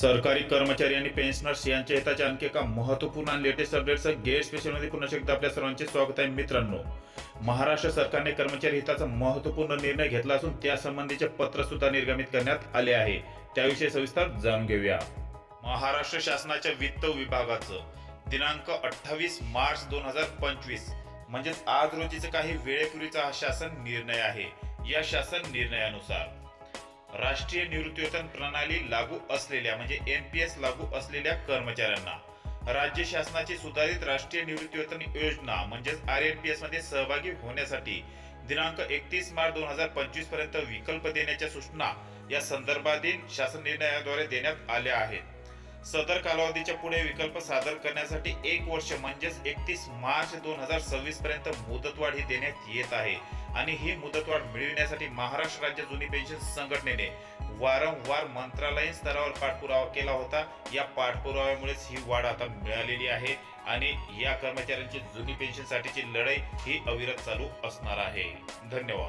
सरकारी कर्मचारी आणि पेन्शनर्स यांच्या हिताच्या आणखी एका महत्त्वपूर्ण आणि लेटेस्ट अपडेटचा गेट स्पेशलमध्ये पुन्हा एकदा आपल्या सर्वांचे स्वागत आहे मित्रांनो. महाराष्ट्र सरकारने कर्मचारी हिताचा महत्त्वपूर्ण निर्णय घेतला असून त्यासंबंधीचे पत्र सुद्धा निर्गमित करण्यात आले आहे. त्याविषयी सविस्तर जाणून घेऊया. महाराष्ट्र शासनाच्या वित्त विभागाचं दिनांक अठ्ठावीस मार्च दोन हजार पंचवीस म्हणजेच आज रोजीचा काही वेळेपूर्वीचा हा शासन निर्णय आहे. या शासन निर्णयानुसार राष्ट्रीय निवृत्तीवेतन प्रणाली लागू असलेल्या म्हणजे एन पी एस लागू असलेल्या कर्मचाऱ्यांना. राज्य शासनाची सुधारित राष्ट्रीय निवृत्तीवेतन योजना म्हणजेच आर एन पी एसमध्ये सहभागी होण्यासाठी दिनांक एकतीस मार्च दोन हजार पंचवीसपर्यंत विकल्प देण्याच्या सूचना या संदर्भातील शासन निर्णयाद्वारे देण्यात आल्या आहेत. सदर कालावधीच्या पुढे विकल्प सादर करण्यासाठी एक वर्ष म्हणजेच एकतीस मार्च दोन हजार सव्वीस पर्यंत मुदतवाढ ही देण्यात येत आहे. आणि ही मुदतवाढ मिळविण्यासाठी महाराष्ट्र राज्य जुनी पेन्शन संघटनेने वारंवार मंत्रालयीन स्तरावर पाठपुरावा केला होता. या पाठपुराव्यामुळेच ही वाढ आता मिळालेली आहे आणि या कर्मचाऱ्यांची जुनी पेन्शनसाठीची लढाई ही अविरत चालू असणार आहे. धन्यवाद.